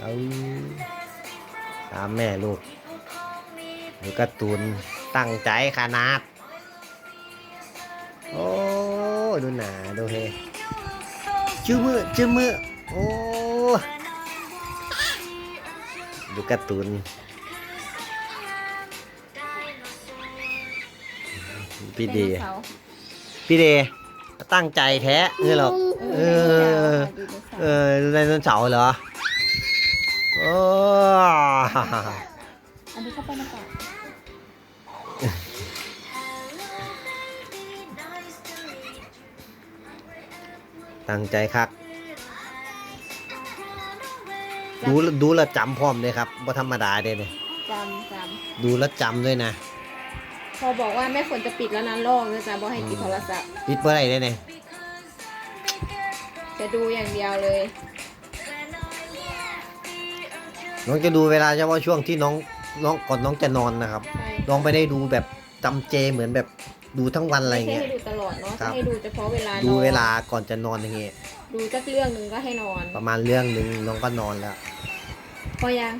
เอาตามแม่ลูกดูการ์ตูนตั้งใจขนาด โอ้ ดูหนาดูเฮชื่อมือชื่อมือโอ้ ดูการ์ตูนพี่เดย์พี่เดตั้งใจแท้นี่หรอเออ เออไดโนเสาร์เหรอ โอ้อันนี้เข้าไปมาก่อนตั้งใจครับ ดูดูแลวจำพร้อมเลยครับว่าธรรมดาเด้เนี่ยจำจดูแลวจำด้วยนะำพอบอกว่าแม่ฝนจะปิดแล้วนะโลกนะจ๊ะบอกให้ปิดโทรศัพท์ปิดเมื่อไหร่ได้เนี่ยจะดูอย่างเดียวเลย น้องจะดูเวลาเฉพาะช่วงที่น้องน้องก่อนน้องจะนอนนะครับ ใช่น้องไม่ได้ดูแบบจำเจเหมือนแบบดูทั้งวันอะไรไม่ใช่เงี้ย ให้ดูตลอดเนาะครับให้ดูเฉพาะเวลาดูนอนเวลาก่อนจะนอนอย่างเงี้ย ดูสักเรื่องหนึ่งก็ให้นอน ประมาณเรื่องหนึ่งน้องก็นอนแล้ว พอยัง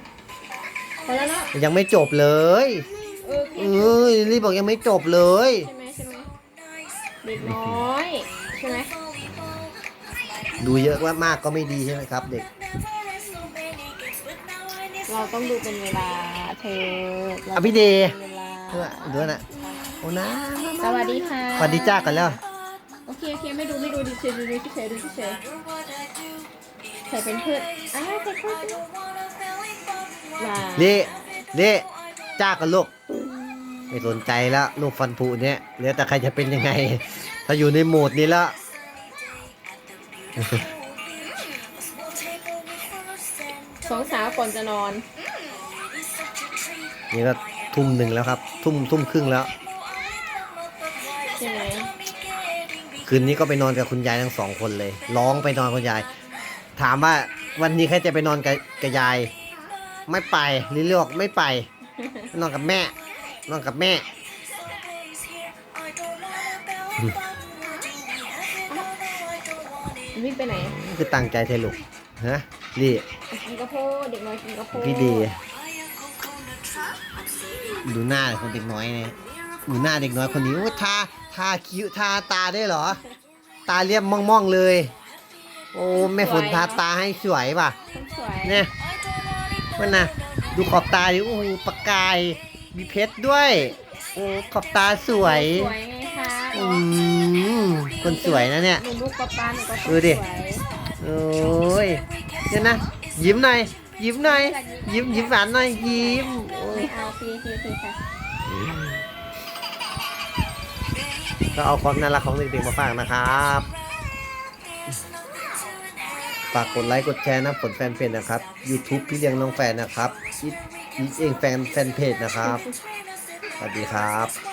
พอแล้วเนาะยังไม่จบเลยเออเอแค่้ยรีบบอกยังไม่จบเลย ใช่ไหมใช่ไหมเด็กน้อยใช่ไหมดูเยอะว่ามากก็ไม่ดีใช่ไหมครับ เด็ก เราต้องดูเป็นเวลาเธอเราอะพี่เดย์เป็นเวลาเออดูนะโอ้นะสวัสดีค่ะสวัสดีจ้ากันแล้ว โอเคโอเคไม่ดูไม่ดูดิเฉยดูดูเฉยดูเฉยใส่เป็นเพื่อนอ้าวใส่เพื่อนว้าเล่เล่จ้ากันลูก ไม่สนใจแล้วลูกฟันผุเนี่ยเหลือแต่ใครจะเป็นยังไง ถ้าอยู่ในโหมดนี้แล้ว สองสาวก่อนจะนอน นี่ก็ทุ่มหนึ่งแล้วครับ ทุ่มทุ่มครึ่งแล้ว ใช่ไหมคืนนี้ก็ไปนอนกับคุณยายทั้งสองคนเลย ร้องไปนอนคุณยาย ถามว่าวันนี้ใครจะไปนอนกับกับยาย ไม่ไปลิลลี่บอกไม่ไป นอนกับแม่ นอนกับแม่วิ่งไปไหน คือตั้งใจเทลูกฮะ ดีกินกระโพดเด็กน้อยกินกระโพดพี่ดีดูหน้าคนเด็กน้อยเนี่ยดูหน้าเด็กน้อยคนนี้โอ้ทาทาคิ้วทาตาได้เหรอ ตาเรียบม่องๆเลย โอ้แม่ฝนทาตาให้สวยป่ะคนสวยเนี่ยมันนะดูขอบตาดิโอ้โหประกายมีเพชรด้วยโอ้ขอบตาสวยสวยไงคะอืมคนสวยนะเนี่ยหนูลูกป๊าป๊าหนูก็ต้องดูดิสวยโอ้ย เดี๋ยวนะยิ้มหน่อยยิ้มหน่อยยิ้มยิ้มหวานหน่อยยิ้มโอ้ยเอาพีพีพีค่ะก็เอาความน่ารักของเด็กๆมาฝากนะครับฝากกดไลค์กดแชร์นะผลแฟนเพจนะครับ YouTube พี่เลี้ยงน้องแฟนนะครับอีทอีทเองแฟนแฟนเพจนะครับสวัสดีครับ